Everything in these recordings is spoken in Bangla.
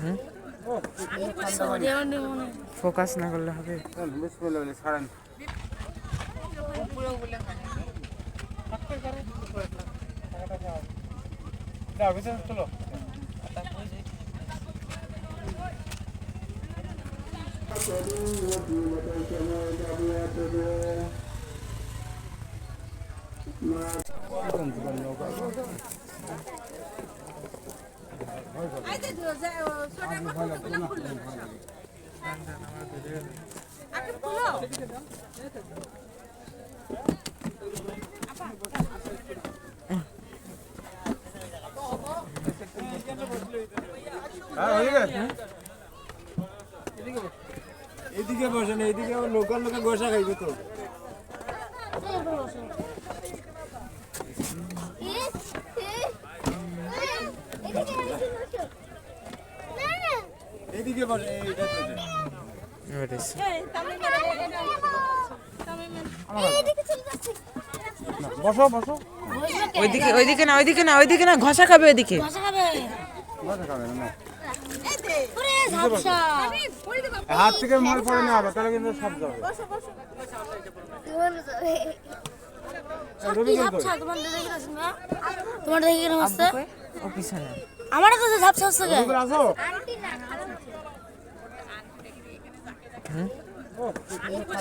হুম ফোকাস না করলে হবে। ছাড়েন চলো হ্যাঁ হয়ে গেছে এদিকে বসেন এইদিকে লোকাল লোকে গোসা খাইবে তো। বসে বসো। বসো ওইদিকে ওইদিকে না ওইদিকে না ওইদিকে না ঘষা খাবে ওইদিকে। না। হাত থেকে মল পড়ে না আবার তাহলে কিন্তু সব যাবে।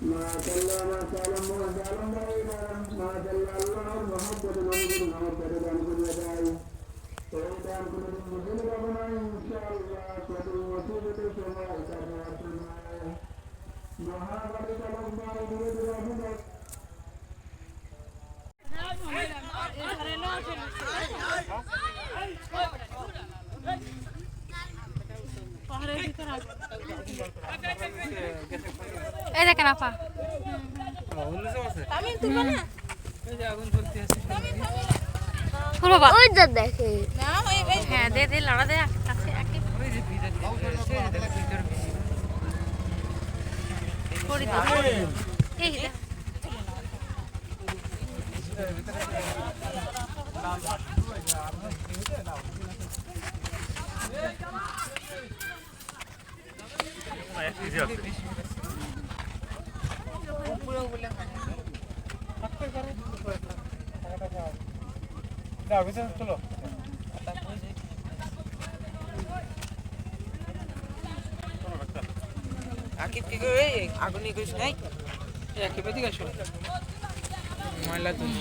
তো ঝাপসা হচ্ছে কে রবি আসো ফোকাস না করলে হবে বিসমিল্লাহ ছাড়েন হ্যাঁ হ্যাঁ ও গেলে এগিতে থাকব আসতেছি তো। এই দেখেন আপা বাবা ওই যা দেখে হ্যাঁ দে দে লড়া দে কাছে এই দে। চলো আকিব কি করে আগুনি কইছ নাই একেবারে আসো। ময়লা তুমি